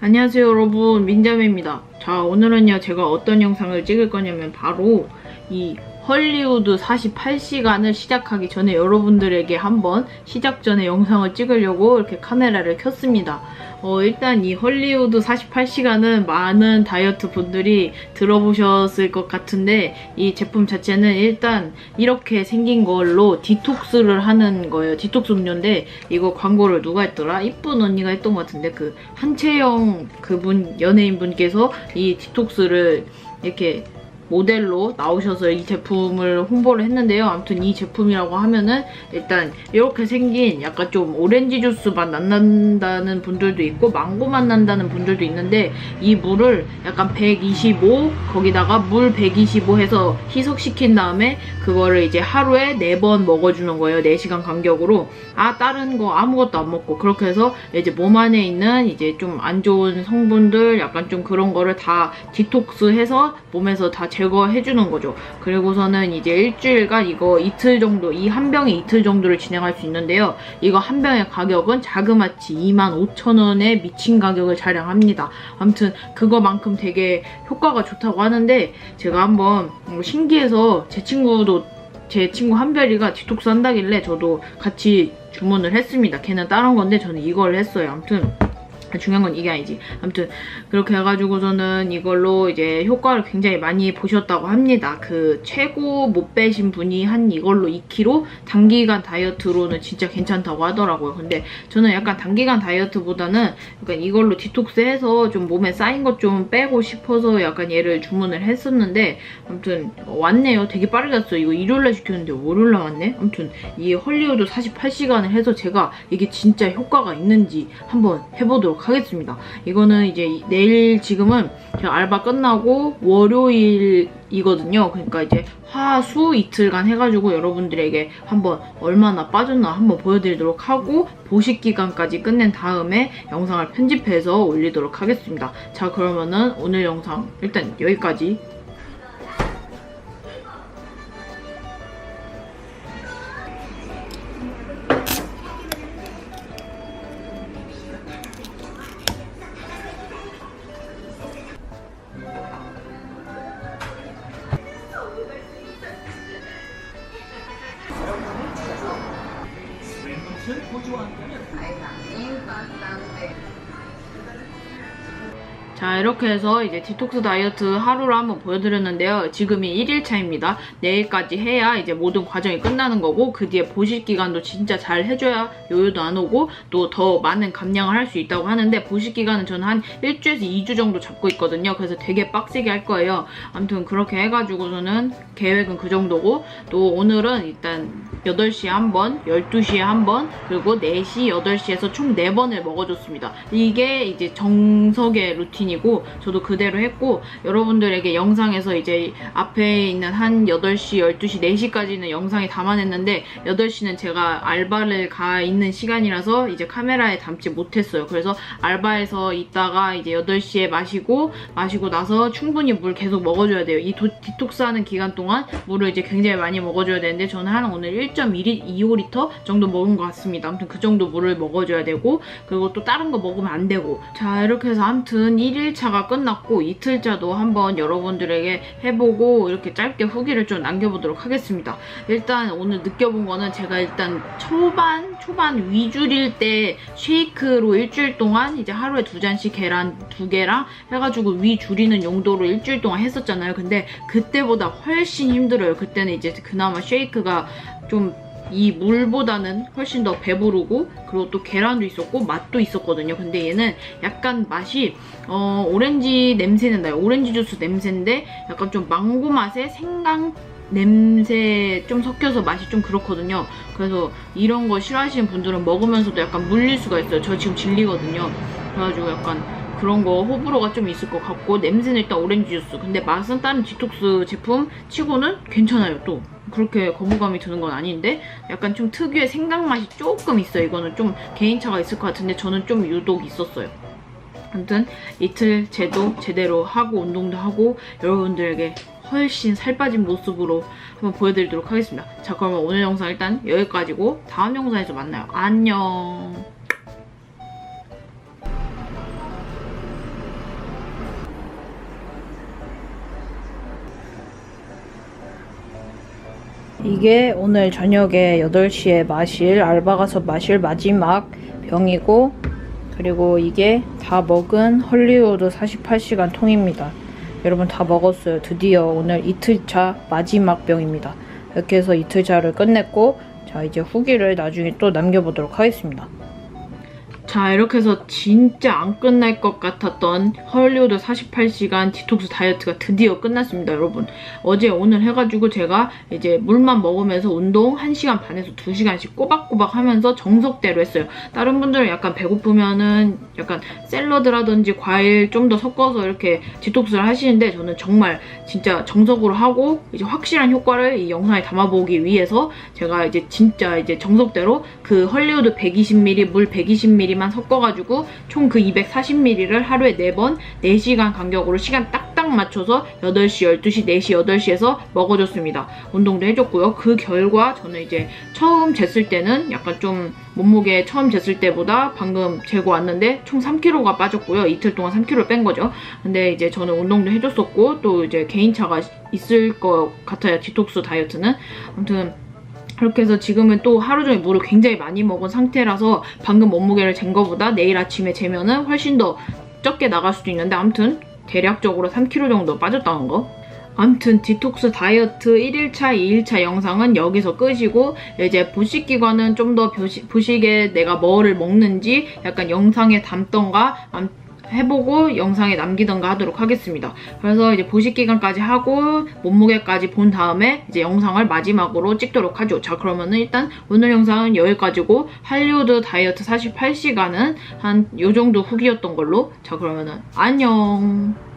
안녕하세요 여러분. 민자매입니다. 자 오늘은요 제가 어떤 영상을 찍을 거냐면 바로 이 헐리우드 48시간을 시작하기 전에 여러분들에게 한번 시작 전에 영상을 찍으려고 이렇게 카메라를 켰습니다 어, 일단 이 헐리우드 48시간은 많은 다이어트 분들이 들어보셨을 것 같은데 이 제품 자체는 일단 이렇게 생긴 걸로 디톡스를 하는 거예요 디톡스 음료인데 이거 광고를 누가 했더라? 이쁜 언니가 했던 것 같은데 그 한채영 그분 연예인 분께서 이 디톡스를 이렇게 모델로 나오셔서 이 제품을 홍보를 했는데요. 아무튼 이 제품이라고 하면은 일단 이렇게 생긴 약간 좀 오렌지 주스 맛 난다는 분들도 있고 망고 맛 난다는 분들도 있는데 이 물을 약간 125 거기다가 물 125 해서 희석시킨 다음에 그거를 이제 하루에 4번 먹어주는 거예요. 4시간 간격으로. 아 다른 거 아무것도 안 먹고 그렇게 해서 이제 몸 안에 있는 이제 좀 안 좋은 성분들 약간 좀 그런 거를 다 디톡스해서 몸에서 다 제 거해 주는 거죠. 그리고서는 이제 일주일간 이거 이틀 정도, 이 한 병에 이틀 정도를 진행할 수 있는데요. 이거 한 병의 가격은 자그마치 25,000원에 미친 가격을 자랑합니다. 아무튼 그거만큼 되게 효과가 좋다고 하는데 제가 한번 신기해서 제 친구도 제 친구 한별이가 디톡스 한다길래 저도 같이 주문을 했습니다. 걔는 다른 건데 저는 이걸 했어요. 아무튼 중요한 건 이게 아니지. 아무튼 그렇게 해가지고서는 이걸로 이제 효과를 굉장히 많이 보셨다고 합니다. 그 최고 못 빼신 분이 한 이걸로 2kg 단기간 다이어트로는 진짜 괜찮다고 하더라고요. 근데 저는 약간 단기간 다이어트보다는 약간 이걸로 디톡스해서 좀 몸에 쌓인 것 좀 빼고 싶어서 약간 얘를 주문을 했었는데 아무튼 왔네요. 되게 빠르게 왔어요. 이거 일요일날 시켰는데 월요일날 왔네. 아무튼 이 헐리우드 48시간을 해서 제가 이게 진짜 효과가 있는지 한번 해보도록 하겠습니다. 이거는 이제 내일 지금은 제가 알바 끝나고 월요일이거든요. 그러니까 이제 화 수 이틀간 해가지고 여러분들에게 한번 얼마나 빠졌나 한번 보여드리도록 하고 보식 기간까지 끝낸 다음에 영상을 편집해서 올리도록 하겠습니다. 자 그러면은 오늘 영상 일단 여기까지 Which one? 자 이렇게 해서 이제 디톡스 다이어트 하루를 한번 보여드렸는데요. 지금이 1일차입니다. 내일까지 해야 이제 모든 과정이 끝나는 거고 그 뒤에 보식 기간도 진짜 잘 해줘야 요요도 안 오고 또 더 많은 감량을 할 수 있다고 하는데 보식 기간은 저는 한 일주에서 2주 정도 잡고 있거든요. 그래서 되게 빡세게 할 거예요. 아무튼 그렇게 해가지고서는 계획은 그 정도고 또 오늘은 일단 8시에 한 번, 12시에 한 번, 그리고 4시, 8시에서 총 4번을 먹어줬습니다. 이게 이제 정석의 루틴이 고 저도 그대로 했고 여러분들에게 영상에서 이제 앞에 있는 한 8시, 12시, 4시까지는 영상에 담아냈는데 8시는 제가 알바를 가 있는 시간이라서 이제 카메라에 담지 못했어요. 그래서 알바에서 있다가 이제 8시에 마시고 마시고 나서 충분히 물 계속 먹어줘야 돼요. 이 도, 디톡스 하는 기간 동안 물을 이제 굉장히 많이 먹어줘야 되는데 저는 한 오늘 1.25리터 정도 먹은 것 같습니다. 아무튼 그 정도 물을 먹어줘야 되고 그리고 또 다른 거 먹으면 안 되고 자 이렇게 해서 아무튼 1일차가 끝났고 이틀차도 한번 여러분들에게 해보고 이렇게 짧게 후기를 좀 남겨보도록 하겠습니다. 일단 오늘 느껴본 거는 제가 일단 초반 초반 위줄일 때 쉐이크로 일주일 동안 이제 하루에 두 잔씩 계란 두 개랑 해가지고 위 줄이는 용도로 일주일 동안 했었잖아요. 근데 그때보다 훨씬 힘들어요. 그때는 이제 그나마 쉐이크가 좀 이 물보다는 훨씬 더 배부르고 그리고 또 계란도 있었고 맛도 있었거든요. 근데 얘는 약간 맛이 어, 오렌지 냄새는 나요. 오렌지 주스 냄새인데 약간 좀 망고 맛에 생강 냄새 좀 섞여서 맛이 좀 그렇거든요. 그래서 이런 거 싫어하시는 분들은 먹으면서도 약간 물릴 수가 있어요. 저 지금 질리거든요. 그래가지고 약간 그런 거 호불호가 좀 있을 것 같고 냄새는 일단 오렌지 주스 근데 맛은 다른 디톡스 제품 치고는 괜찮아요 또 그렇게 거부감이 드는 건 아닌데 약간 좀 특유의 생강 맛이 조금 있어요 이거는 좀 개인차가 있을 것 같은데 저는 좀 유독 있었어요 아무튼 이틀 제도 제대로 하고 운동도 하고 여러분들에게 훨씬 살 빠진 모습으로 한번 보여드리도록 하겠습니다. 자 그러면 오늘 영상 일단 여기까지고 다음 영상에서 만나요. 안녕. 이게 오늘 저녁에 8시에 마실 알바 가서 마실 마지막 병이고 그리고 이게 다 먹은 헐리우드 48시간 통입니다. 여러분 다 먹었어요. 드디어 오늘 이틀차 마지막 병입니다. 이렇게 해서 이틀차를 끝냈고 자 이제 후기를 나중에 또 남겨보도록 하겠습니다. 자 이렇게 해서 진짜 안 끝날 것 같았던 헐리우드 48시간 디톡스 다이어트가 드디어 끝났습니다 여러분. 어제 오늘 해가지고 제가 이제 물만 먹으면서 운동 1시간 반에서 2시간씩 꼬박꼬박 하면서 정석대로 했어요. 다른 분들은 약간 배고프면은 약간 샐러드라든지 과일 좀 더 섞어서 이렇게 디톡스를 하시는데 저는 정말 진짜 정석으로 하고 이제 확실한 효과를 이 영상에 담아보기 위해서 제가 이제 진짜 이제 정석대로 그 헐리우드 120ml 물 120ml만 섞어가지고 총 그 240ml를 하루에 4번 4시간 간격으로 시간 딱딱 맞춰서 8시, 12시, 4시, 8시에서 먹어줬습니다. 운동도 해줬고요. 그 결과 저는 이제 처음 쟀을 때는 약간 좀 몸무게 처음 쟀을 때보다 방금 재고 왔는데 총 3kg가 빠졌고요. 이틀 동안 3kg 뺀 거죠. 근데 이제 저는 운동도 해줬었고 또 이제 개인차가 있을 것 같아요. 디톡스 다이어트는. 아무튼 그렇게 해서 지금은 또 하루 종일 물을 굉장히 많이 먹은 상태라서 방금 몸무게를 잰 거보다 내일 아침에 재면은 훨씬 더 적게 나갈 수도 있는데 아무튼 대략적으로 3kg 정도 빠졌다는 거. 아무튼 디톡스 다이어트 1일차, 2일차 영상은 여기서 끝이고 이제 보식기관은 좀더 보식에 내가 뭐를 먹는지 약간 영상에 담던가 암- 해보고 영상에 남기던가 하도록 하겠습니다. 그래서 이제 보식 기간까지 하고 몸무게까지 본 다음에 이제 영상을 마지막으로 찍도록 하죠. 자 그러면은 일단 오늘 영상은 여기까지고 할리우드 다이어트 48시간은 한 요 정도 후기였던 걸로 자 그러면은 안녕.